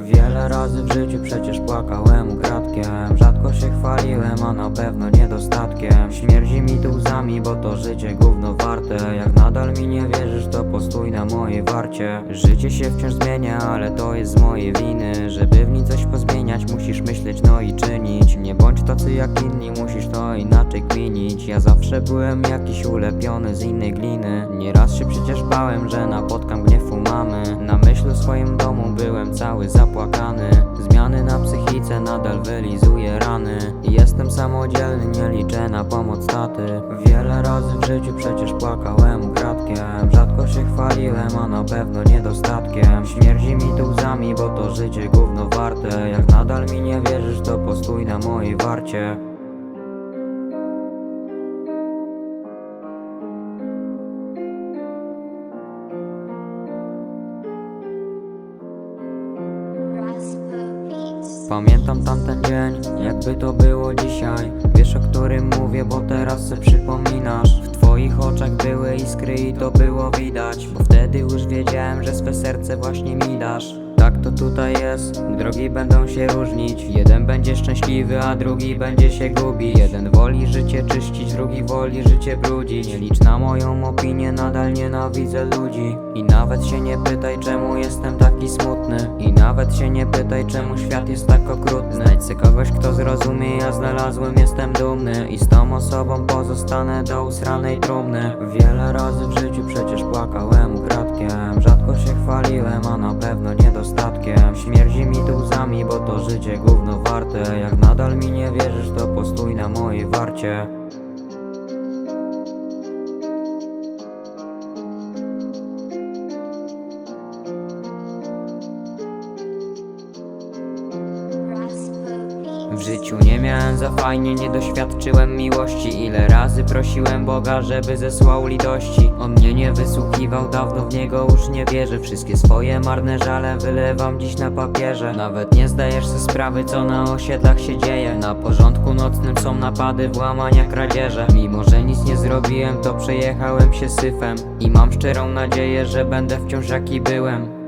Wiele razy w życiu przecież płakałem ukradkiem Rzadko się chwaliłem, a na pewno niedostatkiem. Śmierdzi mi tu łzami, bo to życie gówno warte. Jak nadal mi nie wierzysz, to postój na mojej warcie. Życie się wciąż zmienia, ale to jest z mojej winy. Żeby w nim coś pozmieniać, musisz myśleć, no i czynić. Nie bądź tacy jak inni, musisz to inaczej kminić. Ja zawsze byłem jakiś ulepiony z innej gliny. Nieraz się przecież bałem, że napotkam gniew u mamy. Na o swoim domu byłem cały zapłakany. Zmiany na psychice nadal wylizuję rany. Jestem samodzielny, nie liczę na pomoc taty. Wiele razy w życiu przecież płakałem ukradkiem Rzadko się chwaliłem, a na pewno niedostatkiem. Śmierdzi mi tu łzami, bo to życie gówno warte. Jak nadal mi nie wierzysz, to postój na mojej warcie Pamiętam tamten dzień, jakby to było dzisiaj. Wiesz o którym mówię, bo teraz se przypominasz. W twoich oczach były iskry i to było widać Bo wtedy już wiedziałem, że swe serce właśnie mi dasz to tutaj jest, drogi będą się różnić. Jeden będzie szczęśliwy, a drugi będzie się gubić Jeden woli życie czyścić, drugi woli życie brudzić. Nie licz na moją opinię, nadal nienawidzę ludzi. I nawet się nie pytaj, czemu jestem taki smutny. I nawet się nie pytaj, czemu świat jest tak okrutny. Znajdź kogoś, kto zrozumie, ja znalazłem, jestem dumny. I z tą osobą pozostanę do usranej trumny. Wiele razy w życiu przecież płakałem ukradkiem. Rzadko się chwaliłem, a na pewno niedostatkiem Śmierdzi życie gówno warte. Jak nadal mi nie wierzysz, to postój na mojej warcie W życiu nie miałem za fajnie, nie doświadczyłem miłości. Ile razy prosiłem Boga, żeby zesłał litości. On mnie nie wysłuchiwał, dawno w niego już nie wierzę. Wszystkie swoje marne żale wylewam dziś na papierze. Nawet nie zdajesz sobie sprawy, co na osiedlach się dzieje. Na porządku nocnym są napady, włamania, kradzieże. Mimo, że nic nie zrobiłem, to przejechałem się syfem. I mam szczerą nadzieję, że będę wciąż jaki byłem